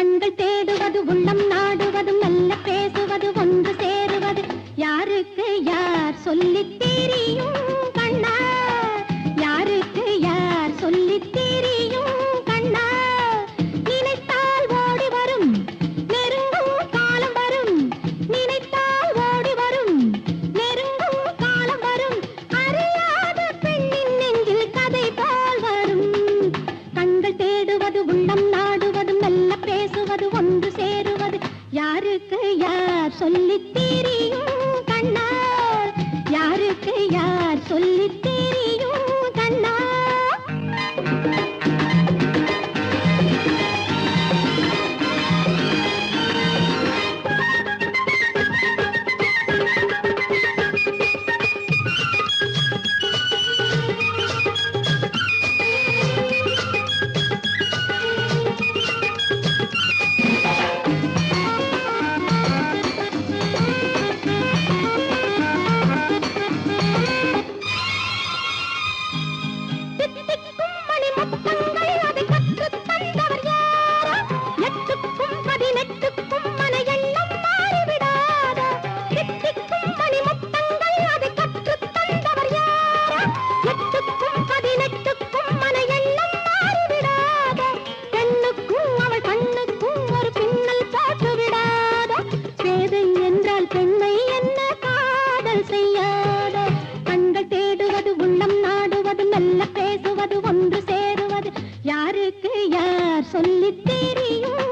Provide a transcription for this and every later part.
கண்கள் தேடுவது உள்ளம் நாடுவதும் நல்ல பேசுவது ஒன்று சேருவது. யாருக்கு யார் சொல்லி தெரியும் கண்ணா? சொல்லித் யார் சொல்லி தெரியும்?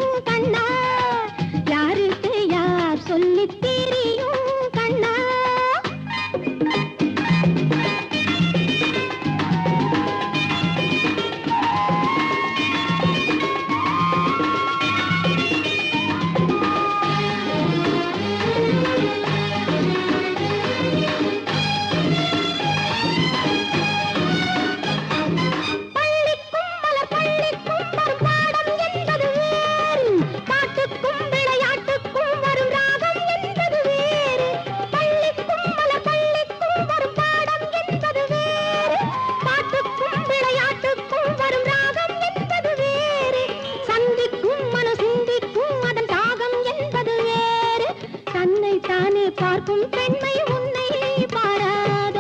பார்க்கும் பெண்மை உன்னை பாராத.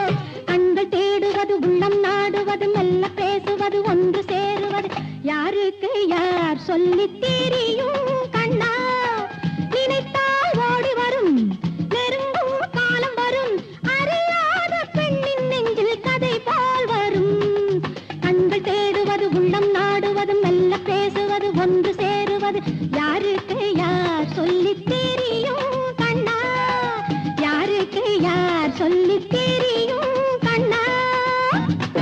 கண்கள் தேடுவது உள்ளம் நாடுவது மெல்ல பேசுவது ஒன்று சேருவது. யாருக்கு யார் சொல்லி தெரியும் கண்ணா? நினைத்தால் ஓடி வரும் நெருங்கும் காலம் வரும். அறியாத பெண்ணின் நெஞ்சில் கதை போல் ஒன்று சேருவது. யாருக்கு யார் சொல்லி one.